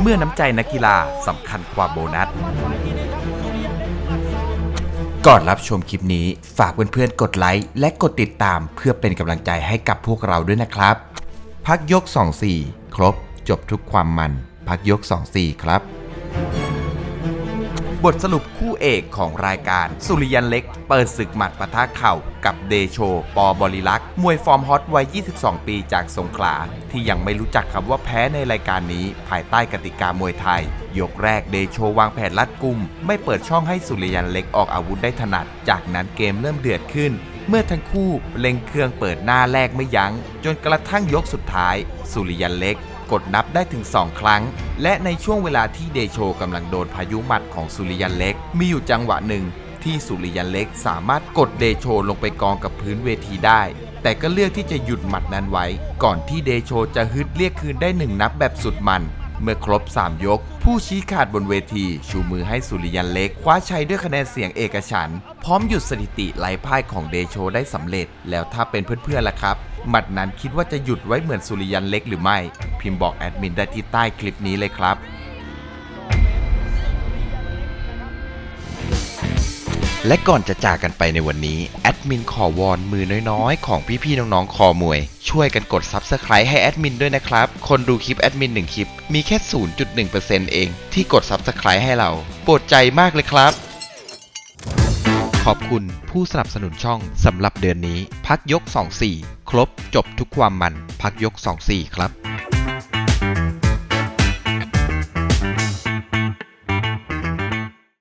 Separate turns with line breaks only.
เมื่อน้ำใจนักกีฬาสำคัญกว่าโบนัส ก่อนรับชมคลิปนี้ฝากเพื่อนๆกดไลค์และกดติดตามเพื่อเป็นกำลังใจให้กับพวกเราด้วยนะครับ พักยก 2-4 ครบ จบทุกความมัน พักยก 2-4 ครับ บทสรุปคู่เอกของรายการ สุริยันเล็ก เปิดศึกหมัดปะทะเข่ากับเดโช ปอบริลักษ์มวยฟอร์มฮอตวัย 22 ปีจากสงขลา ที่ยังไม่รู้จักคำว่าแพ้ในรายการนี้ ภายใต้กติกามวยไทย ยกแรกเดโชวางแผนลัดกุม ไม่เปิดช่องให้สุริยันเล็กออกอาวุธได้ถนัด จากนั้นเกมเริ่มเดือดขึ้นเมื่อทั้งคู่เล็งเครื่องเปิดหน้าแรกไม่ยัง้ง จนกระทั่งยกสุดท้าย สุริยันเล็ก กดนับได้ถึง 2 ครั้ง และในช่วงเวลาที่เดโชกำลังโดนพายุหมัดของสุริยันเล็ก มีอยู่จังหวะหนึ่งที่สุริยันเล็กสามารถกดเดโชลงไปกองกับพื้นเวทีได้ แต่ก็เลือกที่จะหยุดหมัดนั้นไว้ ก่อนที่เดโชจะฮึดเรียกคืนได้หนึ่งนับแบบสุดมัน เมื่อครบ 3 ยก ผู้ชี้ขาดบนเวที ชูมือให้สุริยันเล็ก คว้าชัยด้วยคะแนนเสียงเอกฉัน พร้อมหยุดสถิติไล่พ่ายของเดโชได้สำเร็จ แล้วถ้าเป็นเพื่อนๆล่ะครับหมัดนั้นคิดว่าจะหยุดไว้เหมือนสุริยันเล็กหรือไม่ พิมพ์บอกแอดมินได้ที่ใต้คลิปนี้เลยครับ
และก่อนจะจากกันไปในวันนี้ มินขอวอนมือน้อยๆ ของพี่ๆน้องๆ คอมวย ช่วยกันกด Subscribe ให้แอดมินด้วยนะครับ คนดูคลิปแอดมิน1คลิป มีแค่ 0.1%เองที่กด Subscribe ให้เราโปรดใจมากเลยครับ ขอบคุณผู้สนับสนุนช่องสำหรับเดือนนี้ พักยก 24 ครบจบทุกความมัน พักยก 24 ครับ